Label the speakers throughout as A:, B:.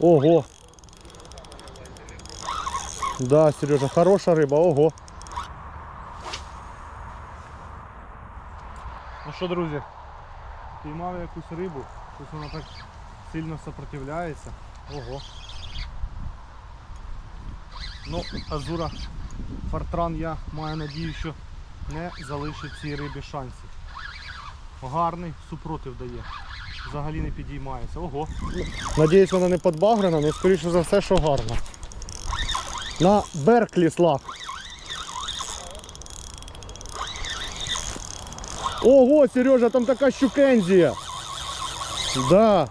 A: Ого. Да, Сережа, хороша риба, ого. Ну що, друзі, піймав якусь рибу, щось вона так сильно сопротивляється. Ого. Ну, Азура Фортран я маю надію, що не залишить цій рибі шансів. Гарний супротив дає. Взагалі не підіймається. Ого. Надіюсь, вона не подбагрена, але скоріше за все, що гарна. На Берклі слав. Ого, Сережа, там така щукензія. Да.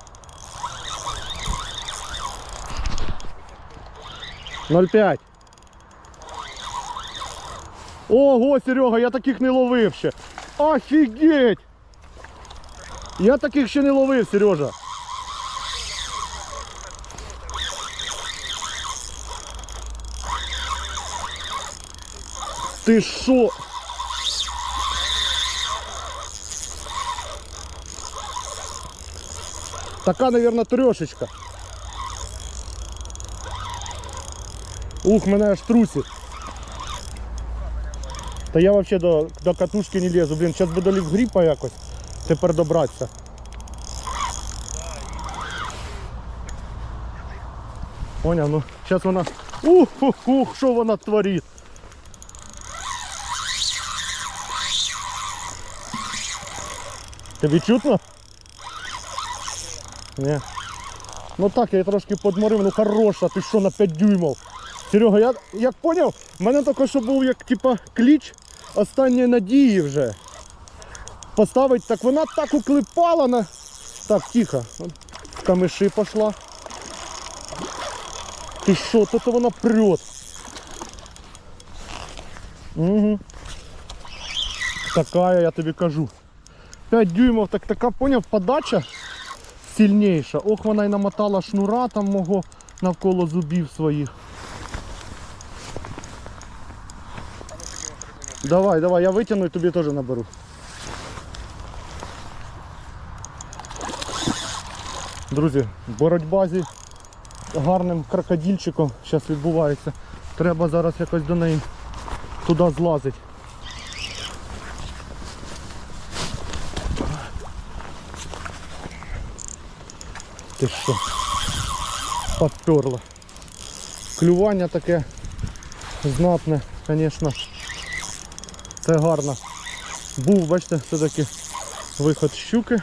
A: 0,5. Ого, Серега, я таких не ловив ще. Офігеть! Я таких ще не ловив, Сережа. Ти що? Така, наверное, трешечка. Ух, мене аж трусить. Та я вообще до, до катушки не лезу. Блін, зараз буду лік гріпа якось. Тепер добратися. Поняв, ну зараз вона. Ух, ух, ух, що вона творить. Тобі чутно? Ні. Ну так, я трошки подморив, ну хороша, ти що на 5 дюймов. Серега, я як поняв, в мене тільки що був як типа кліч останньої надії вже. Поставить, так вона так уклепала на. Так, тихо. От В камиші пішла. Ти що, то вона прет. Угу. Такая, я тобі кажу. 5 дюймов, так така, поняв, подача сильніша. Ох, вона й намотала шнура там мого навколо зубів своїх. Давай, давай, я витягну і тобі теж наберу. Друзі, боротьба зі гарним крокодильчиком зараз відбувається. Треба зараз якось до неї туди злазити. Ти що? Поперла. Клювання таке знатне, звісно. Це гарно. Був, бачите, все-таки виход щуки.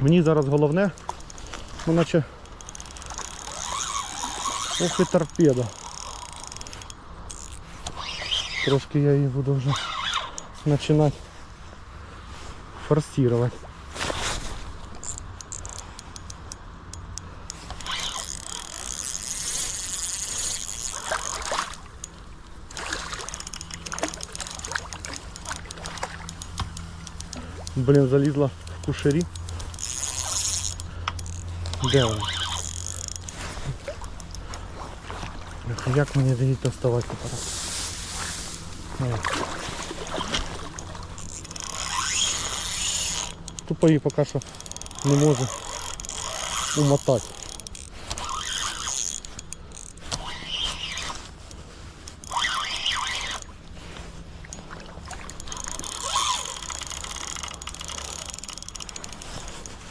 A: Мені зараз головне, ну наче ох і торпеда. Трошки я її буду вже починати форсувати. Блін, залізла в кушері. Де вона? Ех, Як мені її доставати тепер? О. Тупо її поки що не можу умотати.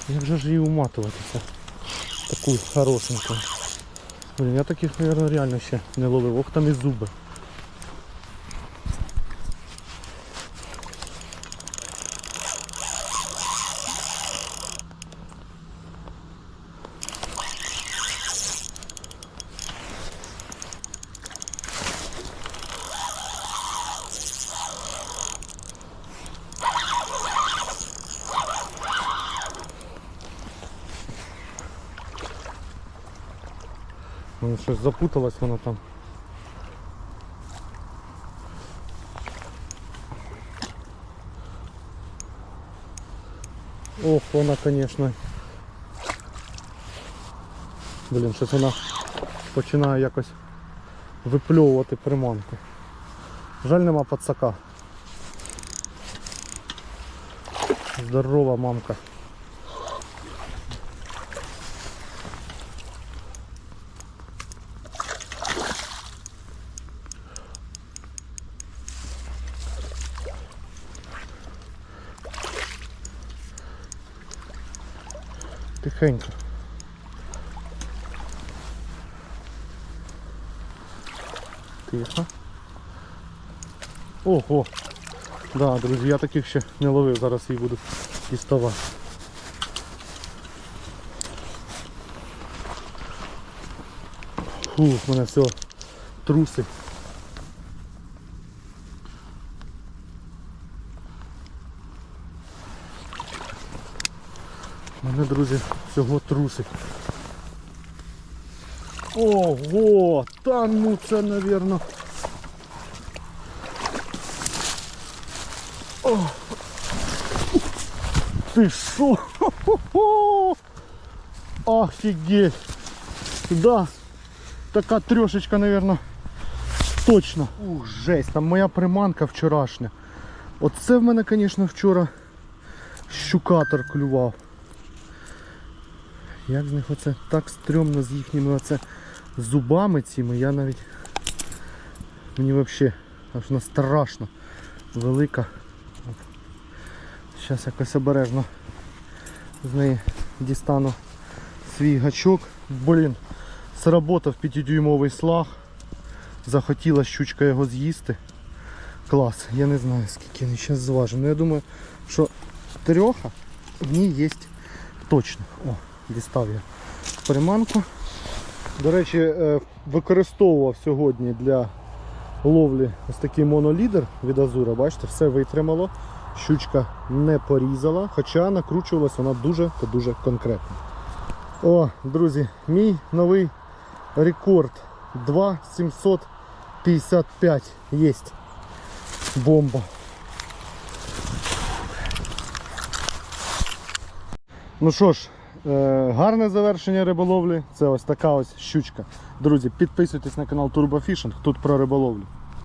A: Як же ж її уматуватися? Таку хорошеньку. Блін, я таких, мабуть, реально ще не ловив. Ох, там і зуби. Воно щось запуталось воно там. Ох, вона, конечно. Блін, щось вона починає якось випльовувати приманку. Жаль нема пацака. Здорова мамка. Тихенько. Тихо. Ого! Да, друзі, я таких ще не ловив, зараз їх буду діставати. Фух, мене все труси. Мене, друзі, всього трусить. Ого! Та ну це. О! Ти? Хо-хо-хо! Офігеть! Да, така трьошечка, навірно, точно. Ух, жесть, там моя приманка вчорашня. Оце в мене, звісно, вчора щукатор клював. Як з них оце так стрьомно з їхніми оце зубами цими, я навіть мені взагалі аж вона страшно велика. Зараз якось обережно з неї дістану свій гачок. Блін, сработав 5-дюймовий слаг. Захотіла щучка його з'їсти. Клас, я не знаю скільки він зараз зважив. Ну я думаю, що трьоха в ній є точно. О, дістав я приманку. До речі, е, використовував сьогодні для ловлі ось такий монолідер від Азура. Бачите, все витримало. Щучка не порізала, хоча накручувалась вона дуже та дуже конкретно. О, друзі, мій новий рекорд 2,755 є. Бомба. Ну що ж, гарне завершення риболовлі. Це ось така ось щучка. Друзі, підписуйтесь на канал Turbo Fishing, тут про риболовлю.